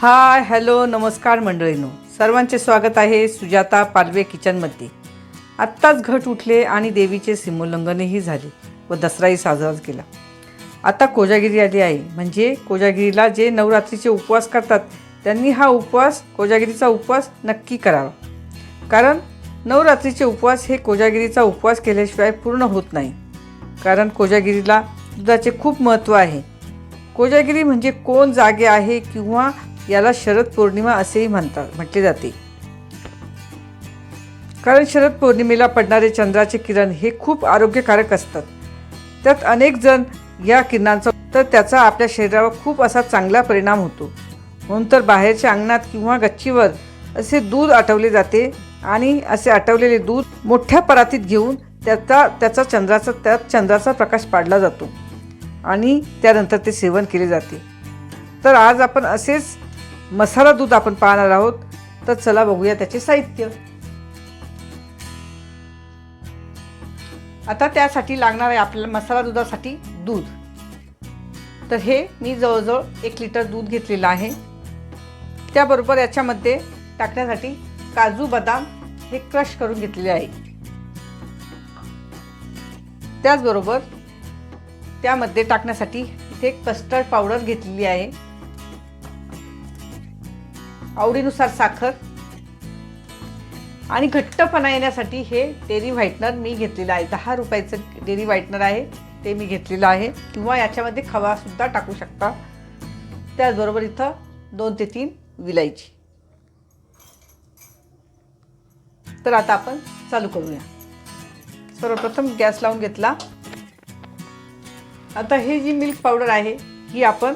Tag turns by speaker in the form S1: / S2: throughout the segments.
S1: Hi hello नमस्कार मंडळीनो. सर्वांचे स्वागत आहे सुजाता पालवे किचनमध्ये. आत्ताच घट उठले आणि देवीचे सीमोल्लंघनही झाले व दसराही साजरा केला. आता कोजागिरी आली आहे. म्हणजे कोजागिरीला जे नवरात्रीचे उपवास करतात त्यांनी हा उपवास कोजागिरीचा उपवास नक्की करावा. कारण नवरात्रीचे उपवास हे कोजागिरीचा उपवास केल्याशिवाय पूर्ण होत नाही. कारण कोजागिरीला दुधाचे खूप महत्त्व आहे. कोजागिरी म्हणजे कोण जागे आहे किंवा याला शरद पौर्णिमा असेही म्हणतात म्हटले जाते. कारण शरद पौर्णिमेला पडणारे चंद्राचे किरण हे खूप आरोग्यकारक असतात. त्यात अनेक जण या किरणांचा तर त्याचा आपल्या शरीरावर खूप असा चांगला परिणाम होतो. म्हणून तर बाहेरच्या अंगणात किंवा गच्चीवर असे दूध आटवले जाते आणि असे आटवलेले दूध मोठ्या परातीत घेऊन त्याचा त्याचा चंद्राचा त्यात चंद्राचा प्रकाश पाडला जातो आणि त्यानंतर ते सेवन केले जाते. तर आज आपण असेच मसाला दूध आपण पाहणार आहोत. तर चला बघूया त्याचे साहित्य. आता त्यासाठी लागणार आहे आपल्याला मसाला दुधासाठी दूध. तर हे मी जवळजवळ एक लिटर दूध घेतलेलं आहे. त्याबरोबर याच्यामध्ये टाकण्यासाठी काजू बदाम हे क्रश करून घेतलेले आहे. त्याचबरोबर त्यामध्ये टाकण्यासाठी इथे कस्टर्ड पावडर घेतलेली आहे. आवडीनुसार साखर आणि घट्टपणा येण्यासाठी हे डेरी व्हाईटनर मी घेतलेलं आहे. दहा रुपयाचं डेरी व्हाईटनर आहे ते मी घेतलेलं आहे. किंवा याच्यामध्ये खवासुद्धा टाकू शकता. त्याचबरोबर इथं दोन ते तीन विलायची. तर आता आपण चालू करूया. सर्वप्रथम गॅस लावून घेतला. आता हे जी मिल्क पावडर आहे ही आपण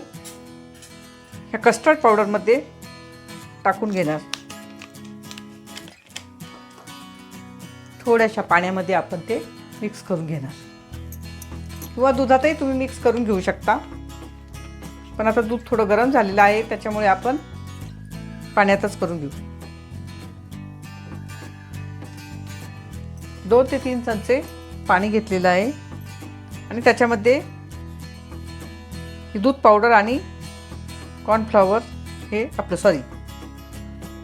S1: ह्या कस्टर्ड पावडरमध्ये टाकून घेणार. थोड्याशा पाण्यामध्ये आपण ते मिक्स करून घेणार. किंवा दुधातही तुम्ही मिक्स करून घेऊ शकता. पण आता दूध थोडं गरम झालेलं आहे त्याच्यामुळे आपण पाण्यातच करून घेऊ. दोन ते तीन चमचे पाणी घेतलेलं आहे. आणि त्याच्यामध्ये दूध पावडर आणि कॉर्नफ्लॉवर हे आपलं सॉरी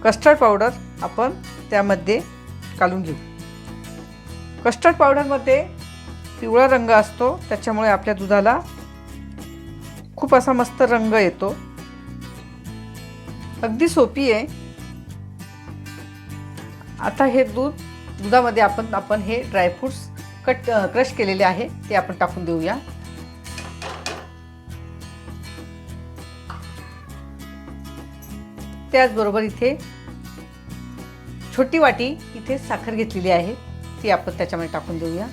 S1: कस्टर्ड पावडर आपण त्यामध्ये घालून घेऊ. कस्टर्ड पावडरमध्ये पिवळा रंग असतो त्याच्यामुळे आपल्या दुधाला खूप असा मस्त रंग येतो. अगदी सोपी आहे. आता हे दूध दुधामध्ये आपण आपण हे ड्रायफ्रूट्स कट क्रश केलेले आहे ते आपण टाकून देऊया. त्याचबरोबर इथे छोटी वाटी इथे साखर घेतलेली आहे. ती आपण त्याच्यामध्ये टाकून देऊया.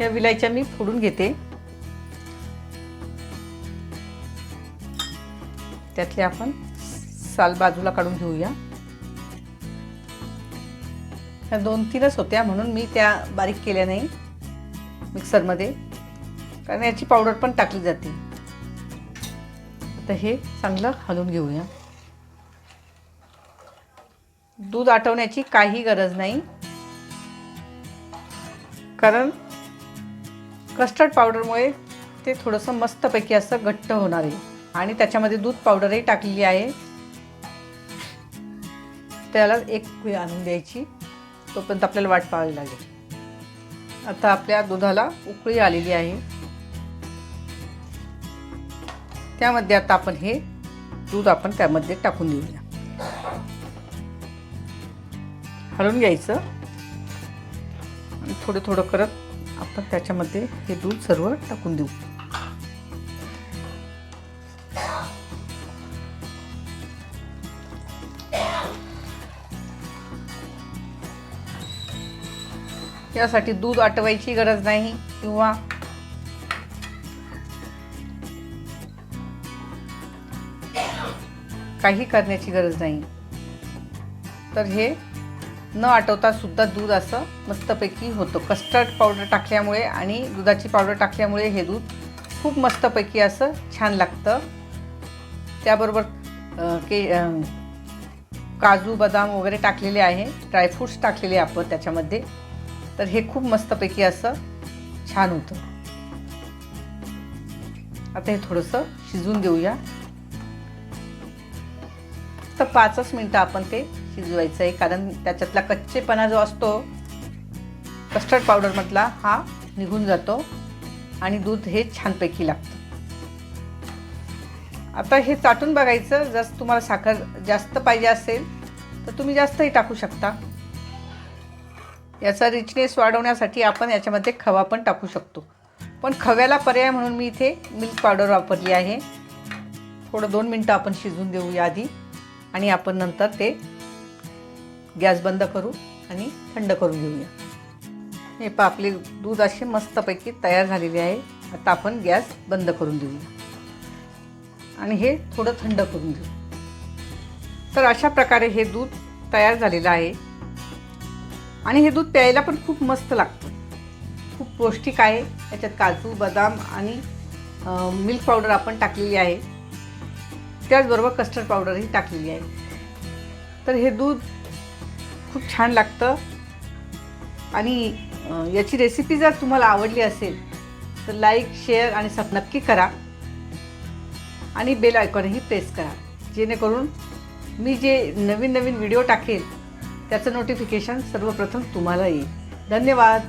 S1: या विलायच्या मी फोडून घेते. त्यातले आपण साल बाजूला काढून घेऊया. ह्या दोन तीनच होत्या म्हणून मी त्या बारीक केल्या नाही. मिक्सरमध्ये. कारण याची पावडर पण टाकली जाते. आता हे चांगलं हलवून घेऊया. दूध आटवण्याची काही गरज नाही. कारण कस्टर्ड पावडरमुळे ते थोडंसं मस्तपैकी असं घट्ट होणार आहे. आणि त्याच्यामध्ये दूध पावडरही टाकलेली आहे. त्याला एक वेळ आणून द्यायची. तोपर्यंत आपल्याला वाट पाहावी लागेल. आता आपल्या दुधाला उकळी आलेली आहे. त्यामध्ये आता आपण हे दूध आपण त्यामध्ये टाकून देऊया. हलवून घ्यायचं. आणि थोडं थोडं करत आपण त्याच्यामध्ये हे दूध सर्व टाकून देऊ. यासाठी दूध आटवायची गरज नाही किंवा काही करण्याची गरज नाही. तर हे न आटवता सुद्धा दूध असं मस्तपैकी होतं. कस्टर्ड पावडर टाकल्यामुळे आणि दुधाची पावडर टाकल्यामुळे हे दूध खूप मस्तपैकी असं छान लागतं. त्याबरोबर के काजू बदाम वगैरे टाकलेले आहे. ड्रायफ्रूट्स टाकलेले आपण त्याच्यामध्ये. तर हे खूप मस्तपैकी असं छान होतं. आता हे थोडंसं शिजवून देऊया. फक्त पाचच मिनटं आपण ते शिजवायचं आहे कारण त्याच्यातला कच्चेपणा जो असतो कस्टर्ड पावडरमधला हा निघून जातो आणि दूध हे छानपैकी लागतं. आता हे चाटून बघायचं जर तुम्हाला साखर जास्त पाहिजे असेल तर तुम्ही जास्तही टाकू शकता. याचा रिचनेस वाढवण्यासाठी आपण याच्यामध्ये खवा पण टाकू शकतो. पण खव्याला पर्याय म्हणून मी इथे मिल्क पावडर वापरली आहे. थोडं दोन मिनटं आपण शिजून देऊया आधी. आणि आपण नंतर ते गॅस बंद करू आणि थंड करून घेऊया. हे पा आपले दूध असे मस्तपैकी तयार झालेले आहे. आता आपण गॅस बंद करून देऊया. आणि हे थोडं थंड करून घेऊ. तर अशा प्रकारे हे दूध तयार झालेलं आहे. आणि हे दूध प्यायला पण खूप मस्त लागतं. खूप पौष्टिक आहे. याच्यात काजू बदाम आणि मिल्क पावडर आपण टाकलेली आहे. त्याचबरोबर कस्टर्ड पावडरही टाकलेली आहे. तर हे दूध खूप छान लागतं. आणि याची रेसिपी जर तुम्हाला आवडली असेल तर लाईक शेअर आणि सब नक्की करा. आणि बेल आयकॉनही प्रेस करा. जेणेकरून मी जे नवीन नवीन व्हिडिओ टाकेल त्याचं नोटिफिकेशन सर्वप्रथम तुम्हाला येईल. धन्यवाद!